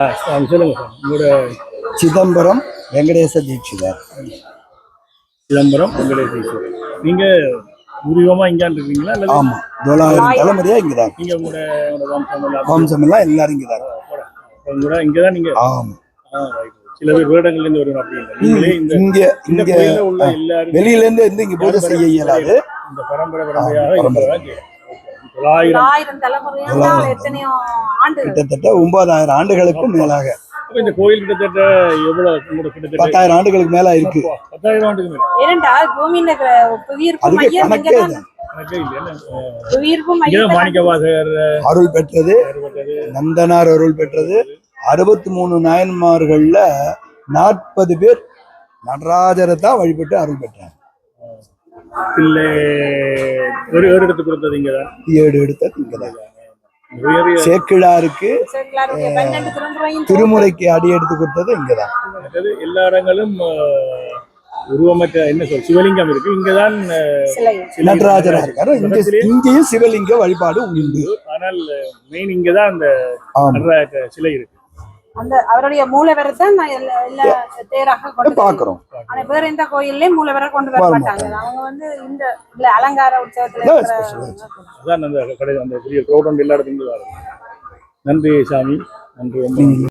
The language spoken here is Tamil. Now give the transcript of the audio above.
சொல்லுங்க சார். உங்களோட சிதம்பரம் வெங்கடேச தீட்சிதர் சிதம்பரம் வெங்கடேஸ்வரர் நீங்க பூர்வீகமா இங்கான் இருக்கீங்களா? அல்லது ஆமா. தொள்ளாயிரம் தலைமுறையா இங்கதான் நீங்க உங்களோட உங்களோட வம்சம் வம்சம் எல்லாம் எல்லாரும் இங்கதான். உங்களோட இங்கதான் நீங்க ஆமா. ஆ, right. சில பேர் வேடங்கள்ல இருந்து வருவோம் அப்படி இல்லை நீங்களே இந்த இங்க இங்க உள்ள எல்லாரும் வெளியில இருந்து இருந்து இங்க பூஜை செய்ய இயலாது. இந்த பரம்பரை பரம்பரையாக தொள்ளாயிரம். ஆயிரம் தலைமுறையா எத்தனையோ ஆண்டு கிட்டத்தட்ட ஒன்பதாயிரம் ஆண்டுகளுக்கு மேலாக. இந்த கோயில் கிட்டத்தட்ட எவ்வளவு? கிட்டத்தட்ட பத்தாயிரம் ஆண்டுகளுக்கு மேல இருக்கு. பத்தாயிரம் ஆண்டுக்கு மேல? ஏனென்றால் பூமியில புவியீர்ப்பு மையம் அருள் பெற்றது. நந்தனார் அருள் பெற்றது. அறுபத்தி மூணு நாயன்மார்கள்ல நாற்பது பேர் நடராஜரை தான் வழிபட்டு அருள் பெற்றாங்க. இல்லை ஒரு ஒரு இடத்துக்கு கொடுத்தது இங்கதான் ஏழு எடுத்தது இங்கதான் உயரிய சேக்கிழாருக்கு திருமுறைக்கு அடி எடுத்து கொடுத்தது இங்கதான் எல்லா இடங்களும் ஆஹ், உருவமற்ற என்ன சொல் சிவலிங்கம் இருக்கு. இங்கதான் நடராஜரா இருக்காரு. இங்க இங்கேயும் சிவலிங்க வழிபாடு உண்டு. ஆனால் மெயின் இங்கதான் அந்த நடராஜ சிலை இருக்கு. அந்த அவருடைய மூலவரை தான் நான் எல்லா எல்லா தேராக கொண்டு பாக்குறோம் ஆனா வேற எந்த கோயில்லயும் மூலவரை கொண்டு வர மாட்டாங்க. அவங்க வந்து இந்த இல்ல அலங்கார உற்சவத்துல நன்றி சாமி. நன்றி.